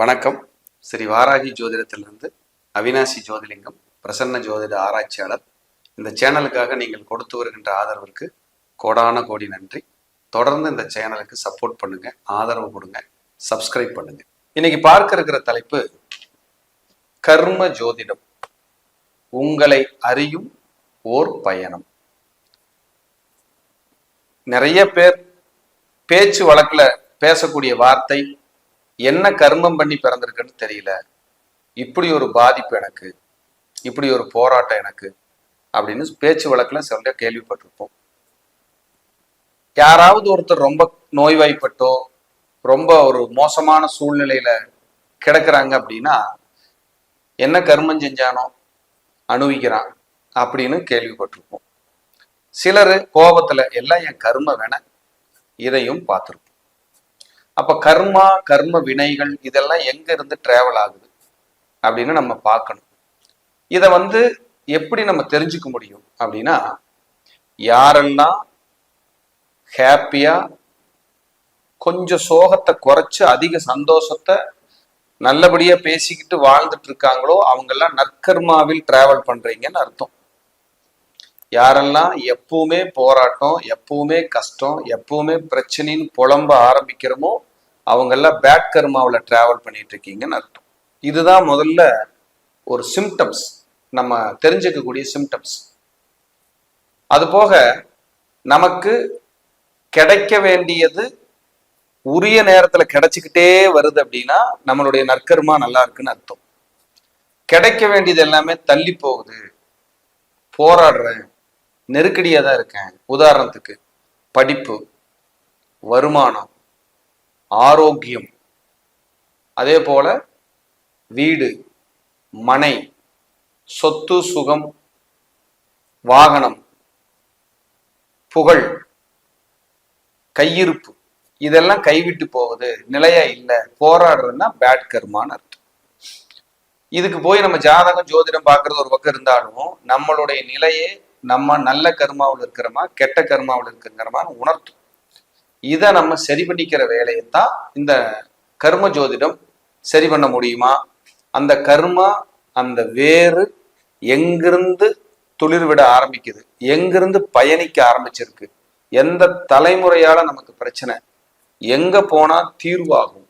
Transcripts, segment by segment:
வணக்கம். ஸ்ரீ வாராகி ஜோதிடத்திலிருந்து அவினாசி ஜோதிலிங்கம் பிரசன்ன ஜோதிட ஆராய்ச்சியாளர். இந்த சேனலுக்காக நீங்கள் கொடுத்து வருகின்ற ஆதரவிற்கு கோடான கோடி நன்றி. தொடர்ந்து இந்த சேனலுக்கு சப்போர்ட் பண்ணுங்க ஆதரவு கொடுங்க சப்ஸ்கிரைப் பண்ணுங்க. இன்னைக்கு பார்க்க இருக்கிற தலைப்பு கர்ம ஜோதிடம். உங்களை அறியும் ஓர் பயணம். நிறைய பேர் பேச்சு வழக்குல பேசக்கூடிய வார்த்தை என்ன கர்மம் பண்ணி பிறந்திருக்குன்னு தெரியல. இப்படி ஒரு பாதிப்பு எனக்கு இப்படி ஒரு போராட்டம் எனக்கு அப்படின்னு பேச்சு வழக்குல சொல்ல கேள்விப்பட்டிருப்போம். யாராவது ஒருத்தர் ரொம்ப நோய்வாய்ப்பட்டோ ரொம்ப ஒரு மோசமான சூழ்நிலையில கிடக்குறாங்க அப்படின்னா என்ன கர்மம் செஞ்சானோ அணுவிக்கிறான் அப்படின்னு கேள்விப்பட்டிருப்போம். சிலர் கோபத்துல எல்லாம் என் கர்ம வேண இதையும் பார்த்துருப்போம். அப்ப கர்மா கர்ம வினைகள் இதெல்லாம் எங்க இருந்து டிராவல் ஆகுது அப்படின்னு நம்ம பார்க்கணும். இதை வந்து எப்படி நம்ம தெரிஞ்சுக்க முடியும் அப்படின்னா யாரெல்லாம் ஹாப்பியா கொஞ்சம் சோகத்தை குறைச்சு அதிக சந்தோஷத்தை நல்லபடியா பேசிக்கிட்டு வாழ்ந்துட்டு இருக்காங்களோ அவங்கெல்லாம் நற்கர்மாவில் டிராவல் பண்றீங்கன்னு அர்த்தம். யாரெல்லாம் எப்பவுமே போராட்டம் எப்பவுமே கஷ்டம் எப்பவுமே பிரச்சனைன்னு புலம்ப ஆரம்பிக்கிறோமோ அவங்கெல்லாம் பேட் கர்மாவில் டிராவல் பண்ணிட்டு இருக்கீங்கன்னு அர்த்தம். இதுதான் முதல்ல ஒரு சிம்டம்ஸ் நம்ம தெரிஞ்சுக்கக்கூடிய சிம்டம்ஸ் அது போக நமக்கு கிடைக்க வேண்டியது உரிய நேரத்தில் கிடைச்சிக்கிட்டே வருது அப்படின்னா நம்மளுடைய நற்கர்மா நல்லா இருக்குன்னு அர்த்தம். கிடைக்க வேண்டியது எல்லாமே தள்ளி போகுது. போராடுறேன் நெருக்கடியாக தான் இருக்கேன். உதாரணத்துக்கு படிப்பு வருமானம் ஆரோக்கியம். அதே போல வீடு மனை சொத்து சுகம் வாகனம் புகழ் கையிருப்பு. இதெல்லாம் கைவிட்டு போகுது நிலையா இல்லை போராடுறதுன்னா பேட் கர்மான்னு அர்த்தம். இதுக்கு போய் நம்ம ஜாதகம் ஜோதிடம் பார்க்கறது ஒரு பக்கம் இருந்தாலும் நம்மளுடைய நிலையே நம்ம நல்ல கர்மாவில் இருக்கிறோமா கெட்ட கர்மாவில் இருக்கிறோமான்னு உணர்த்தும். இதை நம்ம சரி பண்ணிக்கிற வேலையை தான் இந்த கர்ம ஜோதிடம் சரி பண்ண முடியுமா? அந்த கர்மா அந்த வேறு எங்கிருந்து துளிர் விட ஆரம்பிக்குது? எங்கிருந்து பயணிக்க ஆரம்பிச்சிருக்கு? எந்த தலைமுறையால நமக்கு பிரச்சனை? எங்க போனா தீர்வாகும்?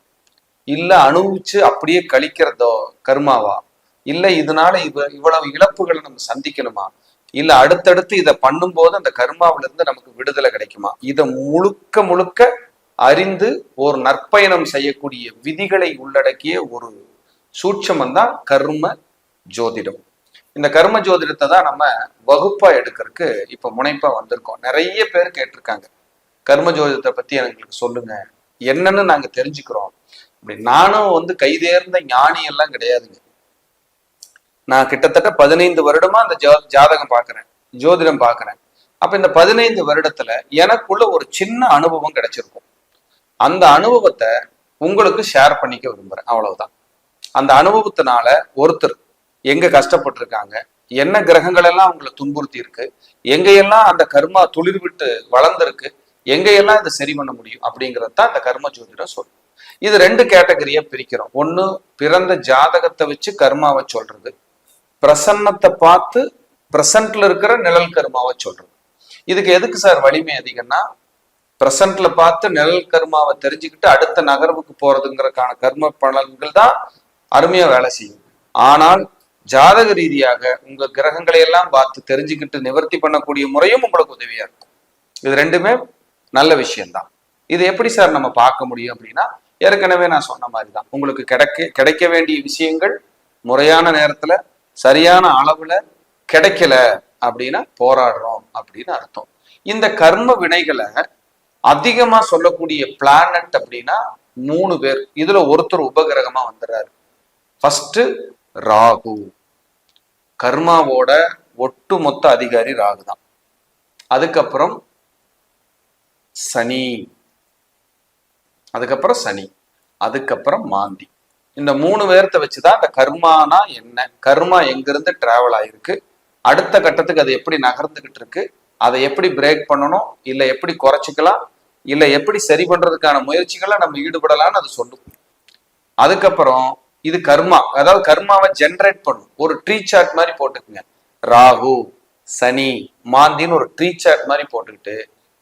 இல்ல அனுபவிச்சு அப்படியே கழிக்கிறதோ கர்மாவா? இல்ல இதனால இவ இவ்வளவு இழப்புகளை நம்ம சந்திக்கணுமா? இல்ல அடுத்தடுத்து இதை பண்ணும்போது அந்த கர்மாவில இருந்து நமக்கு விடுதலை கிடைக்குமா? இதை முழுக்க முழுக்க அறிந்து ஒரு நற்பயணம் செய்யக்கூடிய விதிகளை உள்ளடக்கிய ஒரு சூட்சமம் தான் கர்ம ஜோதிடம். இந்த கர்ம ஜோதிடத்தை தான் நம்ம வகுப்பா எடுக்கிறதுக்கு இப்ப முனைப்பா வந்திருக்கோம். நிறைய பேர் கேட்டிருக்காங்க. கர்ம ஜோதிடத்தை பத்தி எங்களுக்கு சொல்லுங்க. என்னன்னு நாங்க தெரிஞ்சுக்கிறோம். அப்படி நானும் வந்து கைதேர்ந்த ஞானி எல்லாம் கிடையாதுங்க. நான் கிட்டத்தட்ட பதினைந்து வருடமா அந்த ஜாதகம் பாக்குறேன். ஜோதிடம் பாக்குறேன். அப்ப இந்த பதினைந்து வருடத்துல எனக்குள்ள ஒரு சின்ன அனுபவம் கிடைச்சிருக்கும். அந்த அனுபவத்தை உங்களுக்கு ஷேர் பண்ணிக்க விரும்புறேன். அவ்வளவுதான். அந்த அனுபவத்தினால ஒருத்தர் எங்க கஷ்டப்பட்டிருக்காங்க என்ன கிரகங்கள் எல்லாம் அவங்களை துன்புறுத்தி இருக்கு எங்கையெல்லாம் அந்த கர்மா துளிர் விட்டு வளர்ந்துருக்கு எங்கையெல்லாம் இதை சரி பண்ண முடியும் அப்படிங்கறதான் அந்த கர்ம ஜோதிடம் சொல்லும். இது ரெண்டு கேட்டகரியா பிரிக்கிறோம். ஒன்னு பிறந்த ஜாதகத்தை வச்சு கர்மாவை சொல்றது. பிரசன்னத்தை பார்த்து பிரசன்ட்ல இருக்கிற நிழல் கர்மாவை சொல்றது. இதுக்கு எதுக்கு சார் வலிமை அதிகம்னா பிரசன்ட்ல பார்த்து நிழல் கர்மாவை தெரிஞ்சுக்கிட்டு அடுத்த நகர்வுக்கு போறதுங்கிறதுக்கான கர்ம பலன்கள் தான் அருமையா வேலை செய்யும். ஆனால் ஜாதக ரீதியாக உங்க கிரகங்களை எல்லாம் பார்த்து தெரிஞ்சுக்கிட்டு நிவர்த்தி பண்ணக்கூடிய முறையும் உங்களுக்கு உதவியா இருக்கும். இது ரெண்டுமே நல்ல விஷயம்தான். இது எப்படி சார் நம்ம பார்க்க முடியும் அப்படின்னா ஏற்கனவே நான் சொன்ன மாதிரி தான் உங்களுக்கு கிடைக்க கிடைக்க வேண்டிய விஷயங்கள் முறையான நேரத்துல சரியான அளவுல கிடைக்கல அப்படின்னா போராடுறோம் அப்படின்னு அர்த்தம். இந்த கர்ம வினைகளை அதிகமா சொல்லக்கூடிய பிளானட் அப்படின்னா மூணு பேர். இதுல ஒருத்தர் உபகிரகமா வந்துடுறாரு. ஃபர்ஸ்ட் ராகு. கர்மாவோட ஒட்டுமொத்த அதிகாரி ராகு தான். அதுக்கப்புறம் சனி. அதுக்கப்புறம் சனி. அதுக்கப்புறம் மாந்தி. இந்த மூணு பேர்த்த வச்சுதான் இந்த கர்மானா என்ன? கர்மா எங்கிருந்து டிராவல் ஆயிருக்கு? அடுத்த கட்டத்துக்கு அது எப்படி நகர்ந்துகிட்டு இருக்கு? அதை எப்படி பிரேக் பண்ணணும்? இல்ல எப்படி குறைச்சிக்கலாம்? இல்ல எப்படி சரி பண்றதுக்கான முயற்சிகளை நம்ம ஈடுபடலாம்னு அது சொல்லும். அதுக்கப்புறம் இது கர்மா. அதாவது கர்மாவை ஜென்ரேட் பண்ணும். ஒரு ட்ரீ சார்ட் மாதிரி போட்டுக்குங்க. ராகு சனி மாந்தின்னு ஒரு ட்ரீ சார்ட் மாதிரி போட்டுக்கிட்டு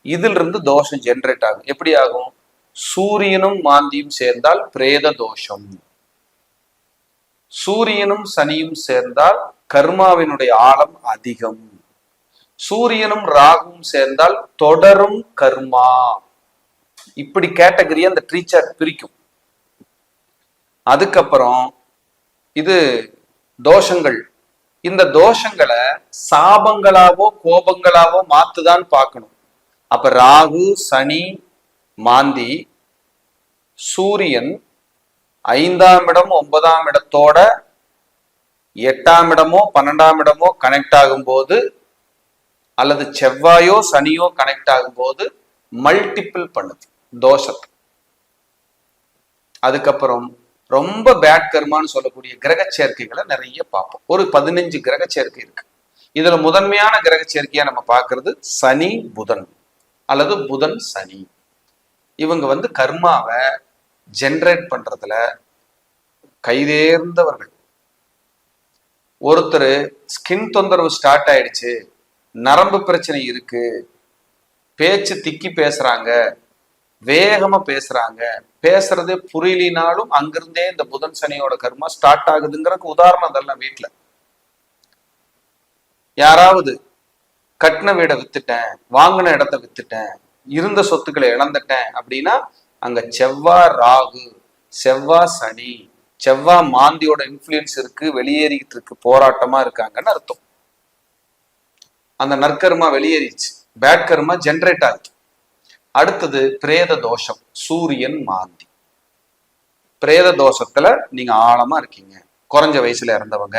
இதுல இருந்து தோஷம் ஜென்ரேட் ஆகும். எப்படி ஆகும்? சூரியனும் மாந்தியும் சேர்ந்தால் பிரேத தோஷம். சூரியனும் சனியும் சேர்ந்தால் கர்மாவினுடைய ஆழம் அதிகம். சூரியனும் ராகுவும் சேர்ந்தால் தொடரும் கர்மா. இப்படி கேட்டகரியை அந்த ட்ரீ சார்ட் பிரிக்கும். அதுக்கப்புறம் இது தோஷங்கள். இந்த தோஷங்களை சாபங்களாவோ கோபங்களாவோ மாத்துதான் பார்க்கணும். அப்ப ராகு சனி மாந்தி சூரியன் ஐந்தாம் இடம் ஒன்பதாம் இடத்தோட எட்டாம் இடமோ பன்னெண்டாம் இடமோ கனெக்ட் ஆகும்போது அல்லது செவ்வாயோ சனியோ கனெக்ட் ஆகும்போது மல்டிபிள் பண்ணுது தோஷத்தை. அதுக்கப்புறம் ரொம்ப பேட் கர்மான்னு சொல்லக்கூடிய கிரக சேர்க்கைகளை நிறைய பார்ப்போம். ஒரு பதினஞ்சு கிரக சேர்க்கை இருக்கு. இதுல முதன்மையான கிரக சேர்க்கையா நம்ம பார்க்கறது சனி புதன் அல்லது புதன் சனி. இவங்க வந்து கர்மாவை ஜென்ரேட் பண்றதுல கைதேர்ந்தவர்கள். ஒருத்தர் ஸ்கின் தொந்தரவு ஸ்டார்ட் ஆயிடுச்சு நரம்பு பிரச்சனை இருக்கு பேச்சு திக்கி பேசுறாங்க வேகமா பேசுறாங்க பேசுறதே புரியலினாலும் அங்கிருந்தே இந்த புதன் சனியோட கர்மா ஸ்டார்ட் ஆகுதுங்கிறதுக்கு உதாரணம் அதெல்லாம் வீட்டுல யாராவது கட்டின வீடை வித்துட்டேன் வாங்கின இடத்த வித்துட்டேன் இருந்த சொத்துக்களை இழந்துட்டேன் அப்படின்னா அங்க செவ்வாய் ராகு செவ்வாய் சனி செவ்வா மாந்தியோட இன்ஃப்ளூயன்ஸ் இருக்கு வெளியேறிக்கிட்டு இருக்கு போராட்டமா இருக்காங்கன்னு அர்த்தம். அந்த நற்கர்மா வெளியேறிச்சு பேட் கர்மா ஜென்ரேட் ஆகுது. அடுத்தது பிரேத தோஷம் சூரியன் மாந்தி. பிரேத தோஷத்துல நீங்க ஆழமா இருக்கீங்க. குறைஞ்ச வயசுல இறந்தவங்க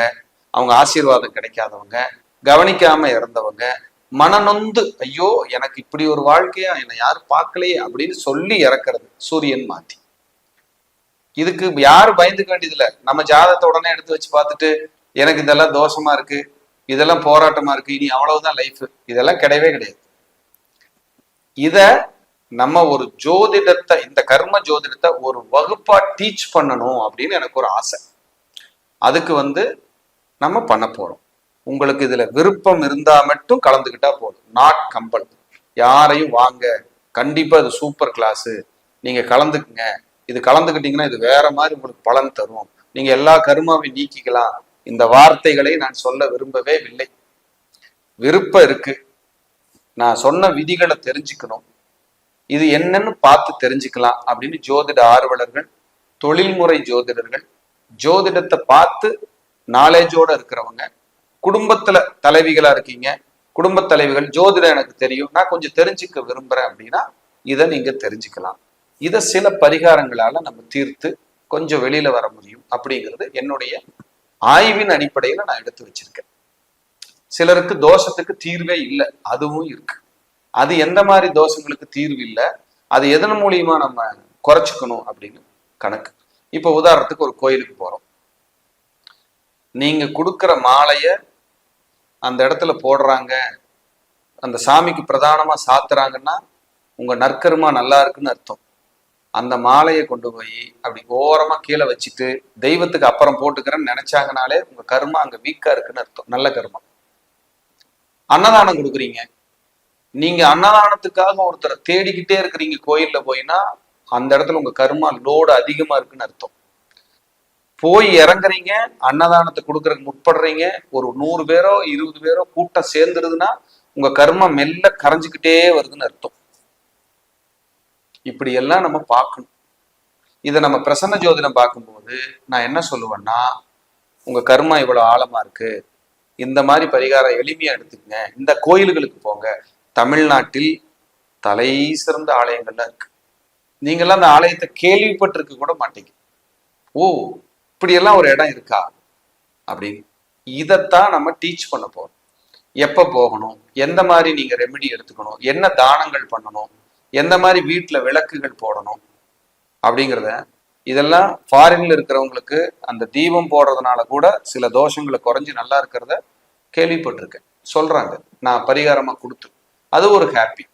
அவங்க ஆசீர்வாதம் கிடைக்காதவங்க கவனிக்காம இறந்தவங்க மனநொந்து ஐயோ எனக்கு இப்படி ஒரு வாழ்க்கையா? என்னை யாரும் பார்க்கலையே? அப்படின்னு சொல்லி இறக்குறது சூரியன் மாத்தி. இதுக்கு யாரும் பயந்துக்க வேண்டியதில்ல. நம்ம ஜாதகத்தை உடனே எடுத்து வச்சு பார்த்துட்டு எனக்கு இதெல்லாம் தோஷமா இருக்கு. இதெல்லாம் போராட்டமா இருக்கு. இனி அவ்வளவுதான் லைஃப் இதெல்லாம் கிடையவே கிடையாது. இத நம்ம ஒரு ஜோதிடத்தை இந்த கர்ம ஜோதிடத்தை ஒரு வகுப்பா டீச் பண்ணணும் அப்படின்னு எனக்கு ஒரு ஆசை. அதுக்கு வந்து நம்ம பண்ண போறோம். உங்களுக்கு இதுல விருப்பம் இருந்தா மட்டும் கலந்துக்கிட்டா போதும். நாட் கம்பல் யாரையும் வாங்க. கண்டிப்பா இது சூப்பர் கிளாஸ் நீங்க கலந்துக்குங்க. இது கலந்துக்கிட்டீங்கன்னா இது வேற மாதிரி உங்களுக்கு பலன் தரும். நீங்க எல்லா கருமாவையும் நீக்கிக்கலாம். இந்த வார்த்தைகளை நான் சொல்ல விரும்பவே இல்லை. விருப்பம் இருக்கு. நான் சொன்ன விதிகளை தெரிஞ்சுக்கணும். இது என்னன்னு பார்த்து தெரிஞ்சுக்கலாம் அப்படின்னு ஜோதிட ஆர்வலர்கள் தொழில்முறை ஜோதிடர்கள் ஜோதிடத்தை பார்த்து நாலேஜோட இருக்கிறவங்க குடும்பத்துல தலைவிகளா இருக்கீங்க. குடும்ப தலைவிகள் ஜோதிடம் எனக்கு தெரியும். நான் கொஞ்சம் தெரிஞ்சுக்க விரும்புறேன் அப்படின்னா இதை நீங்க தெரிஞ்சுக்கலாம். இதை சில பரிகாரங்களால நம்ம தீர்த்து கொஞ்சம் வெளியில வர முடியும் அப்படிங்கிறது என்னுடைய ஆய்வின் அடிப்படையில நான் எடுத்து வச்சிருக்கேன். சிலருக்கு தோஷத்துக்கு தீர்வே இல்லை அதுவும் இருக்கு. அது எந்த மாதிரி தோஷங்களுக்கு தீர்வு இல்லை அது எதன் மூலியமா நம்ம குறைச்சிக்கணும் அப்படின்னு கணக்கு. இப்போ உதாரணத்துக்கு ஒரு கோயிலுக்கு போறோம். நீங்க கொடுக்குற மாலைய அந்த இடத்துல போடுறாங்க. அந்த சாமிக்கு பிரதானமா சாத்துறாங்கன்னா உங்க நற்கருமா நல்லா இருக்குன்னு அர்த்தம். அந்த மாலையை கொண்டு போய் அப்படி ஓரமா கீழே வச்சுட்டு தெய்வத்துக்கு அப்புறம் போட்டுக்கிறேன்னு நினைச்சாங்கனாலே உங்க கர்மா அங்க வீக்கா இருக்குன்னு அர்த்தம். நல்ல கர்மா. அன்னதானம் கொடுக்குறீங்க. நீங்க அன்னதானத்துக்காக ஒருத்தரை தேடிக்கிட்டே இருக்கிறீங்க கோயில்ல போயினா அந்த இடத்துல உங்க கர்மா லோடு அதிகமா இருக்குன்னு அர்த்தம். போய் இறங்குறீங்க அன்னதானத்தை கொடுக்கறதுக்கு முற்படுறீங்க ஒரு நூறு பேரோ இருபது பேரோ கூட்டம் சேர்ந்துருதுன்னா உங்க கர்மம் மெல்ல கரைஞ்சுக்கிட்டே வருதுன்னு அர்த்தம். இப்படி எல்லாம் நம்ம பார்க்கணும். இதை நம்ம பிரசன்ன ஜோதிடம் பார்க்கும்போது நான் என்ன சொல்லுவேன்னா உங்க கர்மா இவ்வளவு ஆழமா இருக்கு இந்த மாதிரி பரிகாரம் எளிமையா எடுத்துக்கங்க இந்த கோயில்களுக்கு போங்க. தமிழ்நாட்டில் தலை சிறந்த ஆலயங்கள்லாம் இருக்கு. நீங்கெல்லாம் அந்த ஆலயத்தை கேள்விப்பட்டிருக்க கூட மாட்டீங்க. ஓ இப்படியெல்லாம் ஒரு இடம் இருக்கா? அப்படின்னு. இதைத்தான் நம்ம டீச் பண்ண போறோம். எப்ப போகணும்? எந்த மாதிரி நீங்க ரெமெடி எடுத்துக்கணும்? என்ன தானங்கள் பண்ணணும்? எந்த மாதிரி வீட்டுல விளக்குகள் போடணும்? அப்படிங்கிறத இதெல்லாம் ஃபாரின்ல இருக்கிறவங்களுக்கு அந்த தீபம் போடுறதுனால கூட சில தோஷங்களை குறைஞ்சு நல்லா இருக்கிறத கேள்விப்பட்டிருக்கேன். சொல்றாங்க. நான் பரிகாரமா கொடுத்து. அது ஒரு ஹாப்பி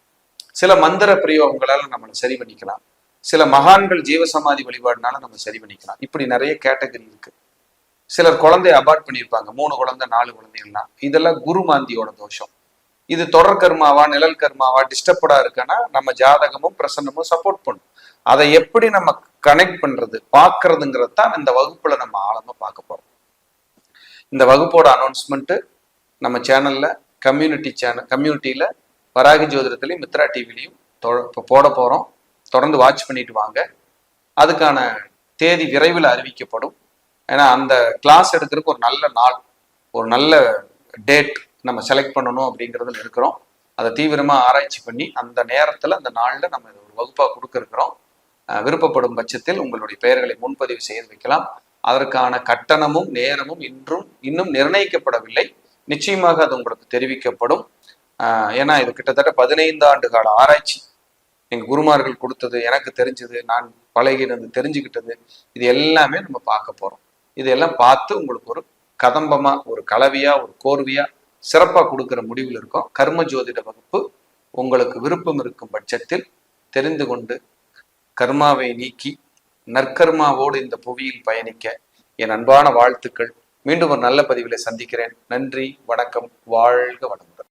சில மந்திர பிரயோகங்களால நம்மளை சரி பண்ணிக்கலாம். சில மகான்கள் ஜீவசமாதி வழிபாடுனால நம்ம சரி பண்ணிக்கலாம். இப்படி நிறைய கேட்டகரி இருக்கு. சிலர் குழந்தைய அபார்ட் பண்ணியிருப்பாங்க. மூணு குழந்தை நாலு குழந்தைகள்லாம். இதெல்லாம் குரு மாந்தியோட தோஷம். இது தொடர் கர்மாவா நிழல் கர்மாவா டிஸ்டர்படா இருக்கான்னா நம்ம ஜாதகமும் பிரசன்னமும் சப்போர்ட் பண்ணும். அதை எப்படி நம்ம கனெக்ட் பண்றது பார்க்கறதுங்கிறது தான் இந்த வகுப்புல நம்ம ஆழமா பார்க்க போறோம். இந்த வகுப்போட அனௌன்ஸ்மெண்ட் நம்ம சேனல்ல கம்யூனிட்டி சேனல் கம்யூனிட்டியில வராகி ஜோதிடத்திலையும் மித்ரா டிவிலையும் இப்போ போட போறோம். தொடர்ந்து வாட்ச் பண்ணிட்டு வாங்க. அதுக்கான தேதி விரைவில் அறிவிக்கப்படும். ஏன்னா அந்த கிளாஸ் எடுக்கிறதுக்கு ஒரு நல்ல நாள் ஒரு நல்ல டேட் நம்ம செலக்ட் பண்ணணும் அப்படிங்கிறதுல இருக்கிறோம். அதை தீவிரமாக ஆராய்ச்சி பண்ணி அந்த நேரத்தில் அந்த நாளில் நம்ம ஒரு வகுப்பாக கொடுக்க விருப்பப்படும் பட்சத்தில் உங்களுடைய பெயர்களை முன்பதிவு செய்து வைக்கலாம். அதற்கான கட்டணமும் நேரமும் இன்றும் இன்னும் நிர்ணயிக்கப்படவில்லை. நிச்சயமாக அது உங்களுக்கு தெரிவிக்கப்படும். ஏன்னா இது கிட்டத்தட்ட பதினைந்து ஆண்டு கால ஆராய்ச்சி. எங்க குருமார்கள் கொடுத்தது எனக்கு தெரிஞ்சது நான் பழகினது தெரிஞ்சுக்கிட்டது இது எல்லாமே நம்ம பார்க்க போறோம். இதெல்லாம் பார்த்து உங்களுக்கு ஒரு கதம்பமா ஒரு கலவையா ஒரு கோர்வையாக சிறப்பா கொடுக்கிற முடிவில் இருக்கும். கர்ம ஜோதிட வகுப்பு உங்களுக்கு விருப்பம் இருக்கும் பட்சத்தில் தெரிந்து கொண்டு கர்மாவை நீக்கி நற்கர்மாவோடு இந்த புவியில் பயணிக்க என் அன்பான வாழ்த்துக்கள். மீண்டும் ஒரு நல்ல பதிவில் சந்திக்கிறேன். நன்றி வணக்கம் வாழ்க வளமுடன்.